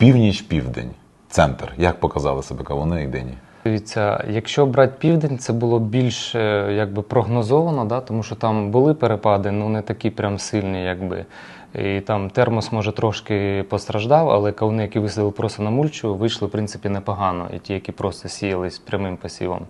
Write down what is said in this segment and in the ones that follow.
Північ-південь, центр. Як показали себе кавуни і дині? Дивіться, якщо брати південь, це було більш е, якби прогнозовано, да? тому що там були перепади, ну не такі прям сильні, якби. І там термос може трошки постраждав, але кавуни, які висадили просто на мульчу, вийшли в принципі непогано, і ті, які просто сіялись прямим посівом.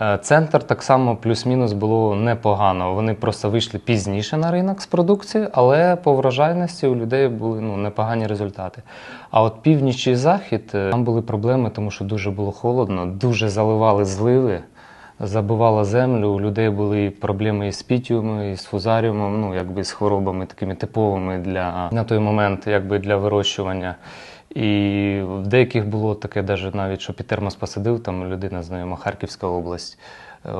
Е, Центр так само плюс-мінус було непогано. Вони просто вийшли пізніше на ринок з продукції, але по врожайності у людей були ну, непогані результати. А от північ і захід е, там були проблеми, тому що дуже було холодно, дуже заливали зливи, забивала землю. У людей були проблеми із пітіумом, із фузаріумом, ну якби з хворобами такими типовими для на той момент, якби для вирощування. І в деяких було таке, навіть що пітермос посадив, там людина знайома Харківська область. Е,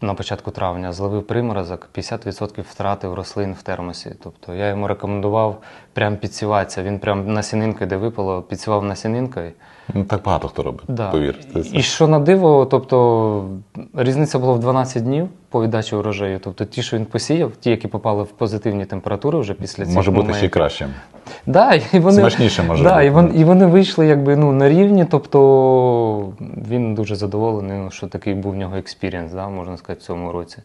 На початку травня зловив приморозок, 50% втратив рослин в термосі. Тобто я йому рекомендував прям підсіватися. Він прям насінинкою, де випало, підсівав насінинкою. Ну, так багато хто робить, Да. повір. Це- це- І що на диво, тобто різниця була в 12 днів по віддачі урожаю. Тобто ті, що він посіяв, ті, які попали в позитивні температури вже після цих Може бути ще й моментів. Да, і вони, Смачніше може да, бути. І, вони, і вони вийшли якби, ну, на рівні, тобто він дуже задоволений, ну, що такий був в нього експірієнс, да, можна сказати, в цьому році.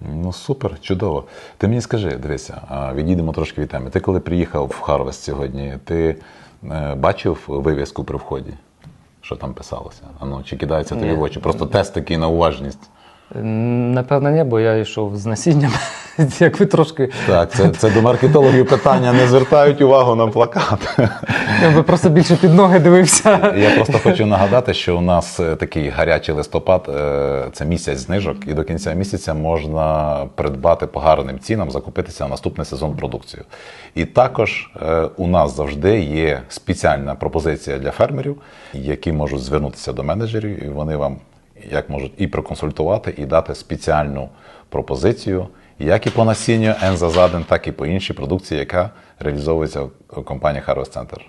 Ну супер, чудово. Ти мені скажи, дивися, відійдемо трошки від теми. Ти коли приїхав в Харвест сьогодні, ти е, бачив вивіску при вході? Що там писалося? А ну, чи кидається тобі в очі? Просто тест такий на уважність. Напевно, ні, бо я йшов з насінням, як ви трошки. Так, це, це до маркетологів питання не звертають увагу на плакат. Я би просто більше під ноги дивився. Я просто хочу нагадати, що у нас е, такий гарячий листопад е, це місяць знижок, і до кінця місяця можна придбати по гарним цінам, закупитися на наступний сезон продукцію. І також е, у нас завжди є спеціальна пропозиція для фермерів, які можуть звернутися до менеджерів, і вони вам як можуть і проконсультувати, і дати спеціальну пропозицію. Як і по насінню Ензазаден, так і по іншій продукції, яка реалізовується в компанії Harvest Center.